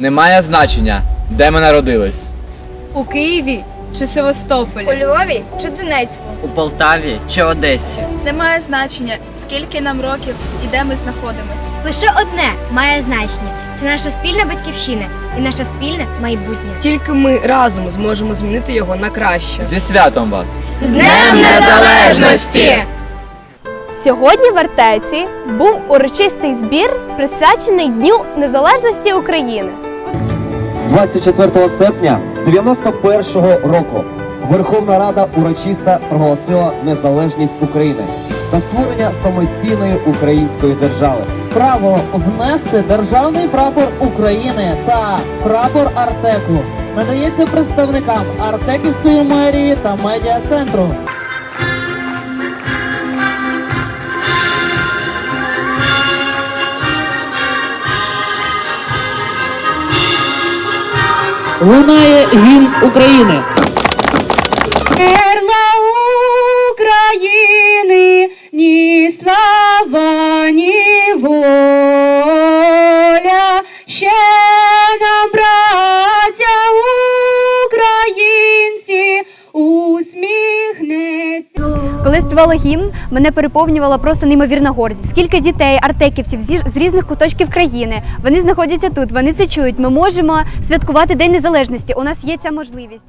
Немає значення, де ми народились. У Києві чи Севастополі? У Львові чи Донецьку? У Полтаві чи Одесі. Немає значення, скільки нам років і де ми знаходимось. Лише одне має значення це наша спільна батьківщина і наше спільне майбутнє. Тільки ми разом зможемо змінити його на краще. Зі святом вас! З Днем Незалежності! Сьогодні в Артеці був урочистий збір, присвячений Дню Незалежності України. 24 серпня 91-го року Верховна Рада урочисто проголосила незалежність України та створення самостійної української держави. право внести державний прапор України та прапор Артеку надається представникам Артеківської мерії та медіа-центру. Лунає гімн України. Коли співала гімн, мене переповнювала просто неймовірна гордість. Скільки дітей, артеківців з різних куточків країни. Вони знаходяться тут, вони це чують. Ми можемо святкувати День Незалежності. У нас є ця можливість.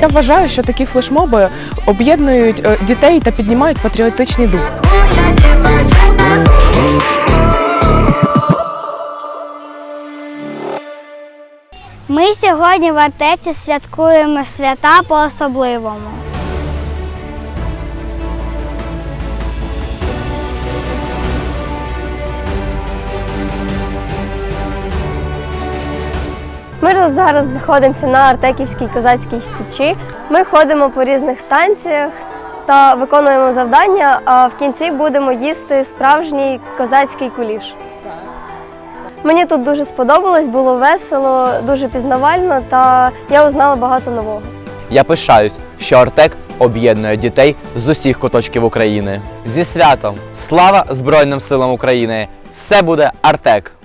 Я вважаю, що такі флешмоби об'єднують е, дітей та піднімають патріотичний дух. Ми сьогодні в Артеці святкуємо свята по-особливому. Ми зараз знаходимося на Артеківській козацькій січі. Ми ходимо по різних станціях та виконуємо завдання, а в кінці будемо їсти справжній козацький куліш. Мені тут дуже сподобалось, було весело, дуже пізнавально та я узнала багато нового. Я пишаюсь, що Артек об'єднує дітей з усіх куточків України. Зі святом! Слава Збройним силам України! Все буде Артек!